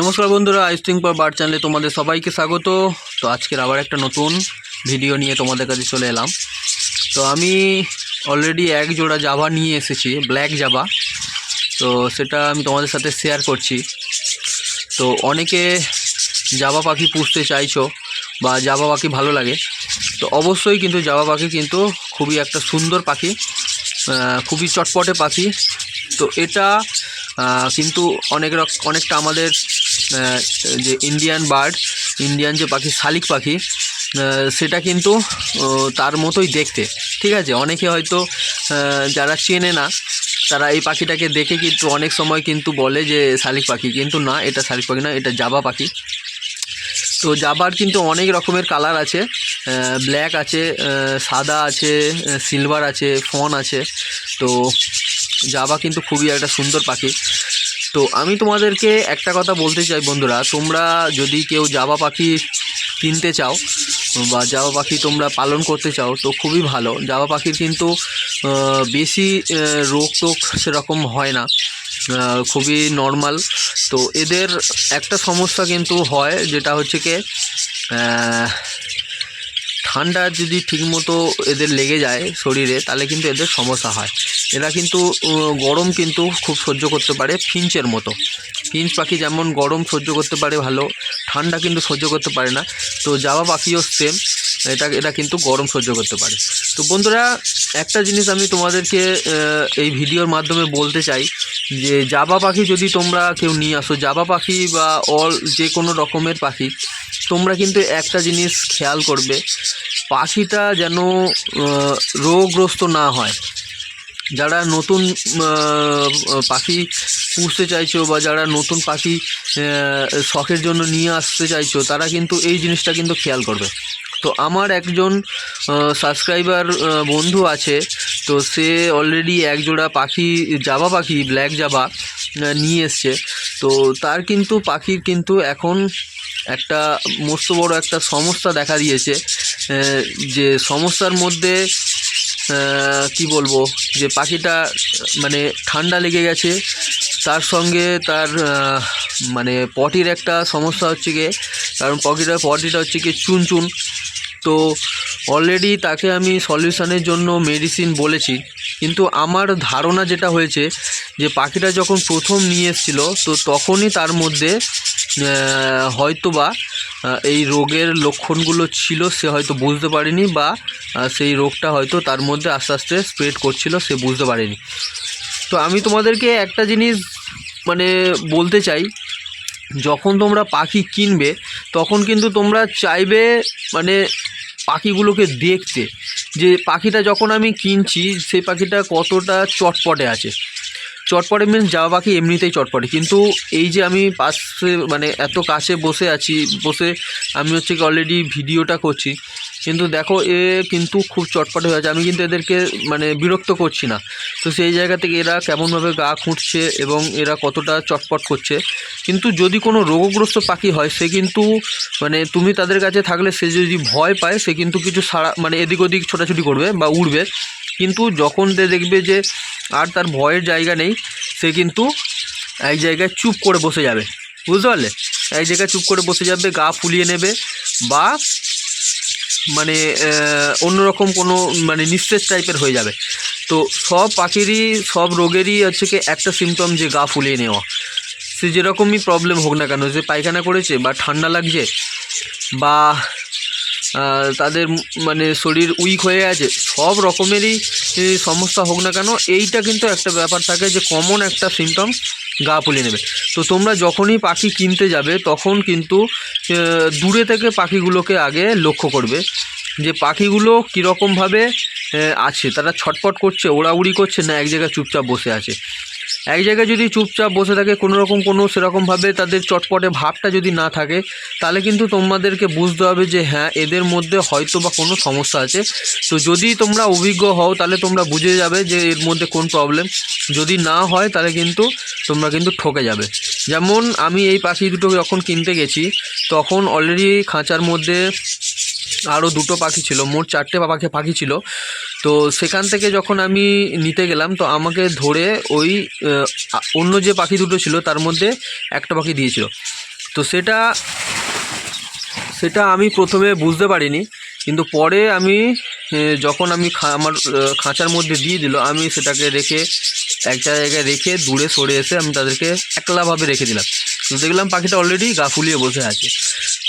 নমস্কার বন্ধুরা আইস্টিং পর বার চ্যানেলে তোমাদের সবাইকে স্বাগত। তো আজকের আবার একটা নতুন ভিডিও নিয়ে তোমাদের কাছে চলে এলাম। তো আমি অলরেডি এক জোড়া জাভা নিয়ে এসেছি ব্ল্যাক জাভা তো সেটা আমি তোমাদের সাথে শেয়ার করছি। তো অনেকে জাভা পাখি পুষতে চাইছো বা জাভা পাখি ভালো লাগে, তো অবশ্যই কিন্তু জাভা পাখি কিন্তু খুবই একটা সুন্দর পাখি খুবই চটপটে পাখি। তো এটা কিন্তু অনেক অনেকটা আমাদের যে ইন্ডিয়ান বার্ড ইন্ডিয়ান যে পাখি, শালিক পাখি সেটা কিন্তু তার মতোই দেখতে। ঠিক আছে? অনেকে হয়তো যারা চেনে না, তারা এই পাখিটাকে দেখে কিন্তু অনেক সময় কিন্তু বলে যে শালিক পাখি, কিন্তু না, এটা শালিক পাখি না, এটা জাবা পাখি। তো জাবার কিন্তু অনেক রকমের কালার আছে ব্ল্যাক আছে সাদা আছে সিলভার আছে ফন আছে। তো জাবা কিন্তু খুবই একটা সুন্দর পাখি। তো আমি তোমাদেরকে একটা কথা বলতে চাই বন্ধুরা, তোমরা যদি কেউ জাবা পাখি কিনতে চাও বা জাবা পাখি তোমরা পালন করতে চাও, তো খুবই ভালো। জাবা পাখির কিন্তু বেশি রোগ টোগ সেরকম হয় না খুবই নর্মাল তো এদের একটা সমস্যা কিন্তু হয়, যেটা হচ্ছে কি ঠান্ডা যদি ঠিকমতো এদের লেগে যায় শরীরে, তাহলে কিন্তু এদের সমস্যা হয়। এরা কিন্তু গরম কিন্তু খুব সহ্য করতে পারে ফিঞ্চের মতো। ফিঞ্চ পাখি যেমন গরম সহ্য করতে পারে ভালো, ঠান্ডা কিন্তু সহ্য করতে পারে না। তো জাবা পাখিও সেম এটা এটা কিন্তু গরম সহ্য করতে পারে। তো বন্ধুরা, একটা জিনিস আমি তোমাদেরকে এই ভিডিওর মাধ্যমে বলতে চাই যে জাবা পাখি যদি তোমরা কেউ নিয়ে আসো, জাবা পাখি বা অল যে কোনো রকমের পাখি, তোমরা কিন্তু একটা জিনিস খেয়াল করবে, পাখিটা যেন রোগগ্রস্ত না হয়। যারা নতুন পাখি পুষতে চাইছো বা যারা নতুন পাখি শখের জন্য নিয়ে আসতে চাইছো, তারা কিন্তু এই জিনিসটা কিন্তু খেয়াল করবে। তো আমার একজন সাবস্ক্রাইবার বন্ধু আছে, তো সে অলরেডি একজোড়া পাখি, জাবা পাখি ব্ল্যাক জাবা নিয়ে এসছে। তো তার কিন্তু পাখির কিন্তু এখন একটা মস্ত বড় একটা সমস্যা দেখা দিয়েছে যে সমস্যার মধ্যে কি বলব, যে পাখিটা মানে ঠান্ডা লেগে গেছে। তার সঙ্গে তার মানে পটির একটা সমস্যা হচ্ছে গিয়ে, কারণ পটিটা পটিটা হচ্ছে গিয়ে চুন চুন তো অলরেডি তাকে আমি সলিউশনের জন্য মেডিসিন বলেছি। কিন্তু আমার ধারণা যেটা হয়েছে যে পাখিটা যখন প্রথম নিয়ে এসেছিল, তো তখনই তার মধ্যে হয়তোবা এই রোগের লক্ষণগুলো ছিল, সে হয়তো বুঝতে পারেনি বা সেই রোগটা হয়তো তার মধ্যে আস্তে আস্তে স্প্রেড করছিল, সে বুঝতে পারেনি। তো আমি তোমাদেরকে একটা জিনিস মানে বলতে চাই, যখন তোমরা পাখি কিনবে, তখন কিন্তু তোমরা চাইবে মানে পাখিগুলোকে দেখতে। যে পাখিটা যখন আমি কিনছি, সেই পাখিটা কতটা চটপটে আছে। চটপটে মিন্স যাওয়া পাখি এমনিতেই চটপটে। কিন্তু এই যে আমি পাশে মানে এত কাছে বসে আছি, বসে আমি হচ্ছে অলরেডি ভিডিওটা করছি কিন্তু দেখো, এ কিন্তু খুব চটপট হয়ে আছে। আমি কিন্তু এদেরকে মানে বিরক্ত করছি না। তো সেই জায়গা থেকে এরা কেমনভাবে গা খুঁটছে এবং এরা কতটা চটপট করছে। কিন্তু যদি কোনো রোগগ্রস্ত পাখি হয়, সে কিন্তু মানে তুমি তাদের কাছে থাকলে সে যদি ভয় পায়, সে কিন্তু কিছু সারা মানে এদিক ওদিক ছোটাছুটি করবে বা উড়বে। কিন্তু যখন সে দেখবে যে আর তার ভয়ের জায়গা নেই, সে কিন্তু এক জায়গায় চুপ করে বসে যাবে। বুঝতে পারলে? এক জায়গায় চুপ করে বসে যাবে, গা ফুলিয়ে নেবে বা মানে অন্যরকম কোনো মানে নিঃশ্বাস টাইপের হয়ে যাবে। তো সব পাখিরই, সব রোগেরই হচ্ছে কি, একটা সিমটম যে গা ফুলিয়ে নেওয়া। সে যেরকমই প্রবলেম হোক না কেন, যে পায়খানা করেছে বা ঠান্ডা লাগছে বা তাদের মানে শরীর উইক হয়ে আছে, সব রকমেরই সমস্যা হোক না কেন, এইটা কিন্তু একটা ব্যাপার থাকে যে কমন একটা সিমটম গা ফুলিয়ে নেবে। তো তোমরা যখনই পাখি কিনতে যাবে, তখন কিন্তু দূরে থেকে পাখিগুলোকে আগে লক্ষ্য করবে যে পাখিগুলো কীরকমভাবে আছে। তারা ছটপট করছে, ওড়াউড়ি করছে, না এক জায়গায় চুপচাপ বসে আছে। এক জায়গায় যদি চুপচাপ বসে থাকে কোনো রকম কোনো সেরকমভাবে তাদের চটপটে ভাবটা যদি না থাকে, তাহলে কিন্তু তোমাদেরকে বুঝতে হবে যে হ্যাঁ এদের মধ্যে হয়তো বা কোনো সমস্যা আছে। তো যদি তোমরা অভিজ্ঞ হও, তাহলে তোমরা বুঝে যাবে যে এর মধ্যে কোন প্রবলেম। যদি না হয়, তাহলে কিন্তু তোমরা কিন্তু ঠকে যাবে। যেমন আমি এই পাখি দুটো যখন কিনতে গেছি, তখন অলরেডি খাঁচার মধ্যে আরও দুটো পাখি ছিল, মোট চারটে পাখি পাখি ছিল। তো সেখান থেকে যখন আমি নিতে গেলাম, তো আমাকে ধরে ওই অন্য যে পাখি দুটো ছিল, তার মধ্যে একটা পাখি দিয়েছিল। তো সেটা সেটা আমি প্রথমে বুঝতে পারিনি, কিন্তু পরে আমি যখন আমি আমার খাঁচার মধ্যে দিয়ে দিল, আমি সেটাকে রেখে একটা জায়গায় রেখে দূরে সরে এসে আমি তাদেরকে একলাভাবে রেখে দিলাম। দেখলাম পাখিটা অলরেডি গা ফুলিয়ে বসে আছে।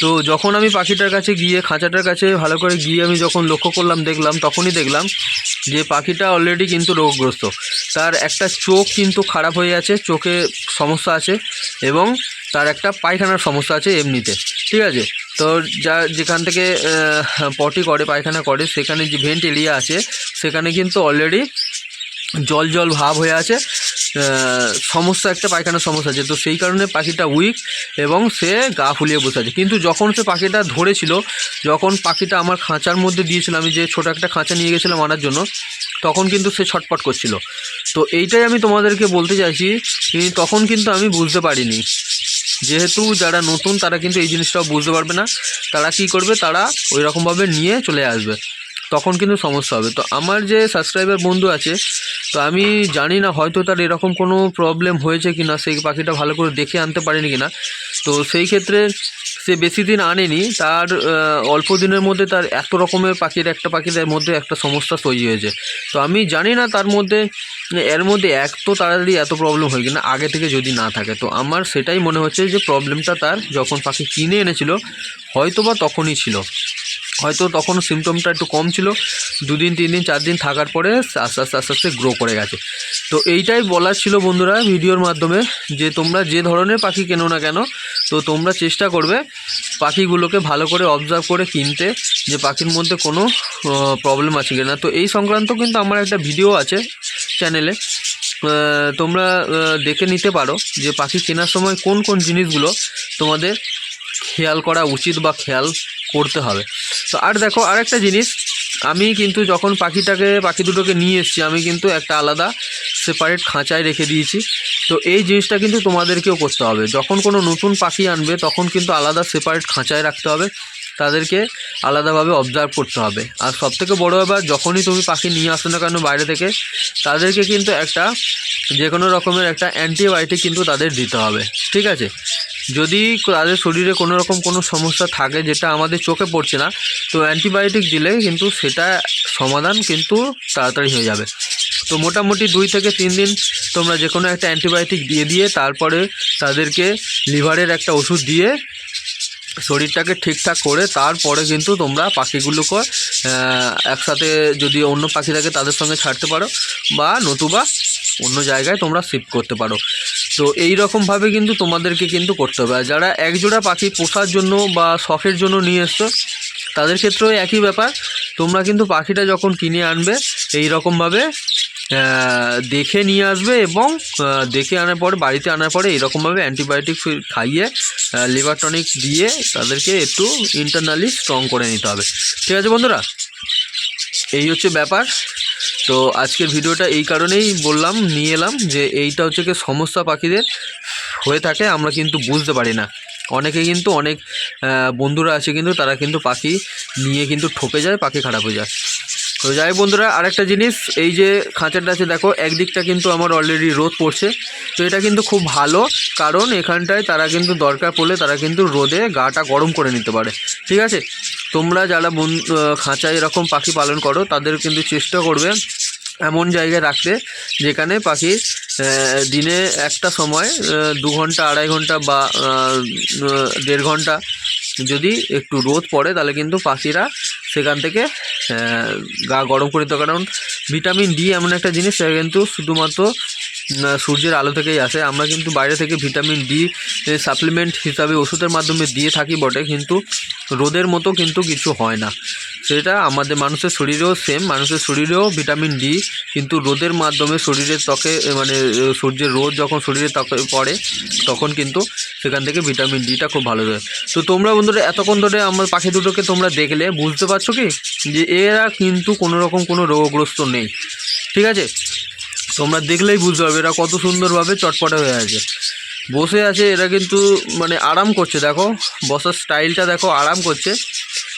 তো যখন আমি পাখিটার কাছে গিয়ে, খাঁচাটার কাছে ভালো করে গিয়ে আমি যখন লক্ষ্য করলাম, দেখলাম, তখনই দেখলাম যে পাখিটা অলরেডি কিন্তু রোগগ্রস্ত। তার একটা চোখ কিন্তু খারাপ হয়ে আছে, চোখে সমস্যা আছে এবং তার একটা পায়খানার সমস্যা আছে এমনিতে। ঠিক আছে? তো যা যেখান থেকে পটি করে, পায়খানা করে, সেখানে যে ভেন্ট এরিয়া আছে, সেখানে কিন্তু অলরেডি জল জল ভাব হয়ে আছে সমস্যা একটা পায়খানার সমস্যা আছে। তো সেই কারণে পাখিটা উইক এবং সে গা ফুলিয়ে বসে আছে। কিন্তু যখন সে পাখিটা ধরেছিল, যখন পাখিটা আমার খাঁচার মধ্যে দিয়েছিল, আমি যে ছোটো একটা খাঁচা নিয়ে গেছিলাম আনার জন্য, তখন কিন্তু সে ছটপট করছিল। তো এইটাই আমি তোমাদেরকে বলতে চাইছি তখন কিন্তু আমি বুঝতে পারিনি। যেহেতু যারা নতুন, তারা কিন্তু এই জিনিসটাও বুঝতে পারবে না। তারা কি করবে? তারা ওই রকমভাবে নিয়ে চলে আসবে। তখন কিন্তু সমস্যা হবে। তো আমার যে সাবস্ক্রাইবার বন্ধু আছে, তো আমি জানি না হয়তো তার এরকম কোনো প্রবলেম হয়েছে কি না সেই পাখিটা ভালো করে দেখে আনতে পারেনি কি না তো সেই ক্ষেত্রে সে বেশি দিন আনেনি, তার অল্প দিনের মধ্যে তার এত রকমের পাখির, একটা পাখির মধ্যে একটা সমস্যা তৈরি হয়েছে। তো আমি জানি না তার মধ্যে, এর মধ্যে এক তো তাড়াতাড়ি এত প্রবলেম হয় কিনা, আগে থেকে যদি না থাকে। তো আমার সেটাই মনে হচ্ছে যে প্রবলেমটা তার, যখন পাখি কিনে এনেছিল হয়তো বা তখনই ছিল। হয়তো তখন সিমটমটা একটু কম ছিল। দুদিন তিন দিন চার দিন থাকার পরে আস্তে আস্তে আস্তে আস্তে গ্রো করে গেছে। তো এইটাই বলার ছিল বন্ধুরা ভিডিওর মাধ্যমে, যে তোমরা যে ধরনের পাখি কেনো না কেন, তো তোমরা চেষ্টা করবে পাখিগুলোকে ভালো করে অবজার্ভ করে কিনতে, যে পাখির মধ্যে কোনো প্রবলেম আছে কিনা। তো এই সংক্রান্ত কিন্তু আমার একটা ভিডিও আছে চ্যানেলে তোমরা দেখে নিতে পারো যে পাখি কেনার সময় কোন কোন জিনিসগুলো তোমাদের খেয়াল করা উচিত বা খেয়াল করতে হবে। তো আর দেখো আর একটা জিনিস, আমি কিন্তু যখন পাখিটাকে, পাখি দুটোকে নিয়ে এসেছি, আমি কিন্তু একটা আলাদা সেপারেট খাঁচায় রেখে দিয়েছি। তো এই জিনিসটা কিন্তু তোমাদেরকেও করতে হবে। যখন কোনো নতুন পাখি আনবে, তখন কিন্তু আলাদা সেপারেট খাঁচায় রাখতে হবে। তাদেরকে আলাদাভাবে অবজার্ভ করতে হবে। আর সবথেকে বড় ব্যাপার, যখনই তুমি পাখি নিয়ে আসো না কেন বাইরে থেকে, তাদেরকে কিন্তু একটা যে কোনো রকমের একটা অ্যান্টিবায়োটিক কিন্তু তাদের দিতে হবে। ঠিক আছে? যদি তাদের শরীরে কোনো রকম কোনো সমস্যা থাকে যেটা আমাদের চোখে পড়ছে না, তো অ্যান্টিবায়োটিক দিলে কিন্তু সেটা সমাধান কিন্তু তাড়াতাড়ি হয়ে যাবে। তো মোটামুটি দুই থেকে তিন দিন তোমরা যে কোনো একটা অ্যান্টিবায়োটিক দিয়ে দিয়ে তারপরে তাদেরকে লিভারের একটা ওষুধ দিয়ে শরীরটাকে ঠিকঠাক করে তারপরে কিন্তু তোমরা পাখিগুলোকে একসাথে যদি অন্য পাখি থাকে তাদের সঙ্গে ছাড়তে পারো বা নতুবা অন্য জায়গায় তোমরা শিফট করতে পারো। তো এই রকমভাবে কিন্তু তোমাদেরকে কিন্তু করতে হবে। যারা একজোড়া পাখি পোষার জন্য বা শখের জন্য নিয়ে এসছো, তাদের ক্ষেত্রেও একই ব্যাপার। তোমরা কিন্তু পাখিটা যখন কিনে আনবে এই রকমভাবে দেখে নিয়ে আসবে এবং দেখে আনার পরে, বাড়িতে আনার পরে এরকমভাবে অ্যান্টিবায়োটিক খাইয়ে লিভার টনিক দিয়ে তাদেরকে একটু ইন্টারনালি স্ট্রং করে নিতে হবে। ঠিক আছে বন্ধুরা? এই হচ্ছে ব্যাপার। তো আজকের ভিডিওটা এই কারণেই বললাম, নিয়ে এলাম যে এইটা হচ্ছে কি সমস্যা পাখিদের হয়ে থাকে, আমরা কিন্তু বুঝতে পারি না। অনেকে কিন্তু অনেক বন্ধুরা আছে কিন্তু, তারা কিন্তু পাখি নিয়ে কিন্তু ঠকে যায়, পাখি খারাপ হয়ে যায়। তো যাই বন্ধুরা, আরেকটা জিনিস, এই যে খাঁচাটা আছে, দেখো, একদিকটা কিন্তু আমার অলরেডি রোদ পড়ছে। তো এটা কিন্তু খুব ভালো, কারণ এখানটায় তারা কিন্তু দরকার পড়লে তারা কিন্তু রোদে গাটা গরম করে নিতে পারে। ঠিক আছে? তোমরা যারা বন খাঁচায় এরকম পাখি পালন করো, তাদের কিন্তু চেষ্টা করবে এমন জায়গায় রাখতে যেখানে পাখি দিনে একটা সময় দু ঘণ্টা, আড়াই ঘণ্টা বা দেড় ঘণ্টা যদি একটু রোদ পড়ে, তাহলে কিন্তু পাখিরা সেখান থেকে গা গরম করে দিতে কারণ ভিটামিন ডি এমন একটা জিনিস, সেটা কিন্তু শুধুমাত্র সূর্যের আলো থেকেই আসে। আমরা কিন্তু বাইরে থেকে ভিটামিন ডি সাপ্লিমেন্ট হিসাবে ওষুধের মাধ্যমে দিয়ে থাকি বটে, কিন্তু রোদের মতো কিন্তু কিছু হয় না। সেটা আমাদের মানুষের শরীরেও সেম মানুষের শরীরেও ভিটামিন ডি, কিন্তু রোদের মাধ্যমে শরীরের ত্বকে মানে সূর্যের রোদ যখন শরীরের ত্বকে পড়ে, তখন কিন্তু সেখান থেকে ভিটামিন ডিটা খুব ভালো দেয়। তো তোমরা বন্ধুরা, এতক্ষণ ধরে আমার পাখি দুটোকে তোমরা দেখলে, বুঝতে পারছ কি? যে এরা কিন্তু কোনো রকম কোনো রোগগ্রস্ত নেই। ঠিক আছে? তোমরা দেখলেই বুঝতে পারবে এরা কত সুন্দরভাবে চটপটে হয়ে আছে। বসে আছে, এরা কিন্তু মানে আরাম করছে, দেখো। বসার স্টাইলটা দেখো, আরাম করছে।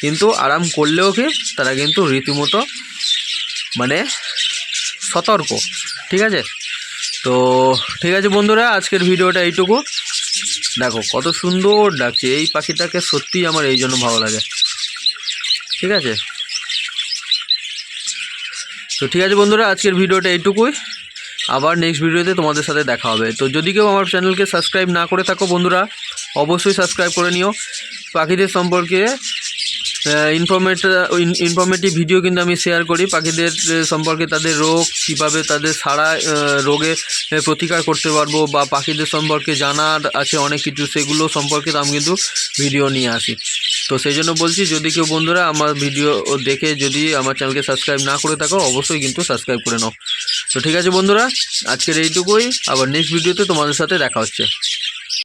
কিন্তু আরাম করলেও কি? তারা কিন্তু রীতিমতো মানে সতর্ক। ঠিক আছে? তো ঠিক আছে বন্ধুরা, আজকের ভিডিওটা এইটুকু। দেখো, কত সুন্দর ডাকছে এই পাখিটাকে সত্যিই আমার এই জন্য ভালো লাগে। ঠিক আছে? তো ঠিক আছে বন্ধুরা, আজকের ভিডিওটা এইটুকুই। আবার নেক্সট ভিডিওতে তোমাদের সাথে দেখা হবে। তো যদি কেউ আমার চ্যানেলকে সাবস্ক্রাইব না করে থাকো বন্ধুরা, অবশ্যই সাবস্ক্রাইব করে নিও। পাখিদের সম্পর্কে ইনফরমেট ইনফরমেটিভ ভিডিও কিন্তু আমি শেয়ার করি। পাখিদের সম্পর্কে তাদের রোগ, কীভাবে তাদের সারা রোগে প্রতিকার করতে পারব বা পাখিদের সম্পর্কে জানার আছে অনেক কিছু, সেগুলো সম্পর্কে আমি কিন্তু ভিডিও নিয়ে আসি। তো সেই জন্য বলছি, যদি কেউ বন্ধুরা আমার ভিডিও দেখে যদি আমার চ্যানেলকে সাবস্ক্রাইব না করে থাকো, অবশ্যই কিন্তু সাবস্ক্রাইব করে নাও। তো ঠিক আছে বন্ধুরা, আজকের এইটুকুই। আবার নেক্সট ভিডিওতে তোমাদের সাথে দেখা হচ্ছে।